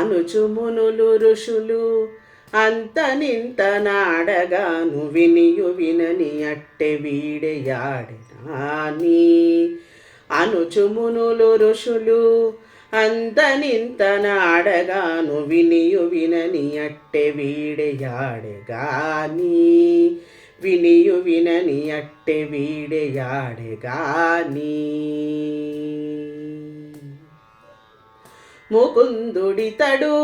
అనుచుమునులు ఋషులు అంతనింత నాడగాను వినియు వినని అట్టె వీడెయాడినాని అనుచుమునులు ఋషులు అంతనింత నాడగాను వినియు వినని అట్టె వీడయాడగాని వినియు వినని అట్టె వీడయాడగాని ముకుందుడితడు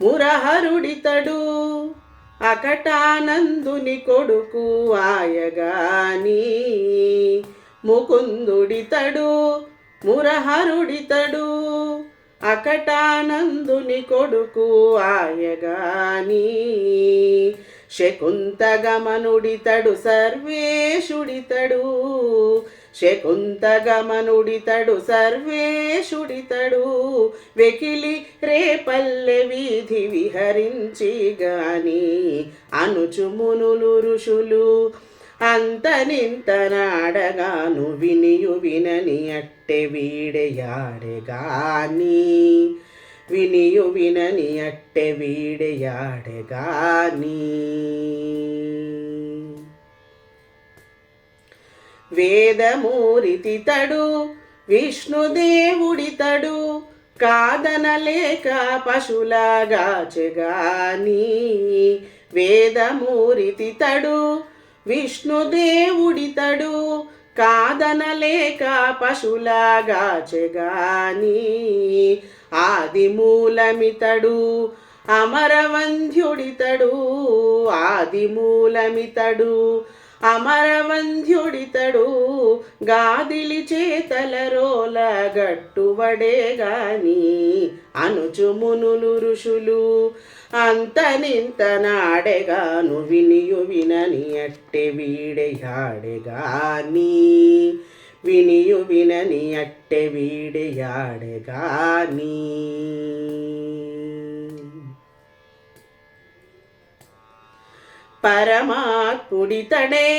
మురహరుడితడు అకటానందుని కొడుకు ఆయగాని ముకుందుడితడు మురహరుడితడు అకటానందుని కొడుకు ఆయగాని శకుంతగమనుడితడు సర్వేషుడితడు శకుంతగమనుడితడు సర్వేషుడితడు. వెకిలి రేపల్లె వీధి విహరించి గాని అనుచుమునులు ఋషులు అంత నింత నాడగాను వినియు వినని అట్టె వీడెయాడెగాని వినియు వినని అట్టె వీడెయాడెగాని వేదమూరితితడు విష్ణుదేవుడితడు కాదనలేక పశులాగాచెగాని వేదమూరితితడు విష్ణుదేవుడితడు కాదనలేక పశులాగాచెగాని ఆదిమూలమితడు అమరవంధ్యుడితడు ఆదిమూలమితడు అమరవంధ్యుడితడు గాదిలి చేతల రోల గట్టువడే గాని అనుచుమునులు ఋషులు అంత నింత నాడెగాను వినియు వినని అట్టె వీడెయాడెగాని వినియు వినని అట్టె వీడెయాడెగాని పరమాత్ముడితడే.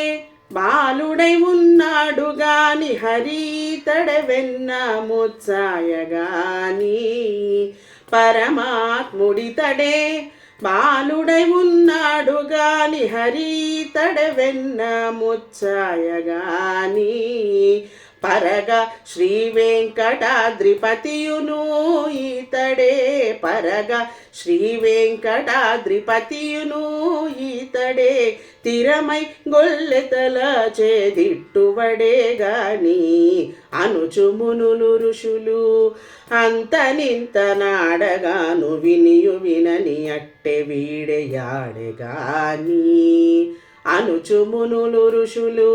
బాలుడై ఉన్నాడు గాని హరితడే వెన్న ముచ్చాయగాని పరమాత్ముడితడే బాలుడై ఉన్నాడు గాని హరితడే వెన్న ముచ్చాయగాని పరగ శ్రీ వెంకటాద్రిపతియును ఈతడే పరగ శ్రీ వెంకటాద్రిపతియును ఈతడే తిరమై గొల్లెతల చేదిట్టువడే గాని అనుచుమునులు ఋషులు అంత నింత నాడగాను వినియు వినని అట్టె వీడెయాడెగాని అనుచుమునులు ఋషులు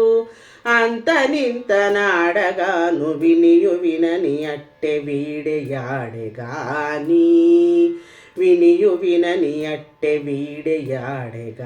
అంత నింత నాడగాను వినియు వినని అట్టె వీడెయాడెగాని వినియు వినని అట్టె వీడెయాడెగాని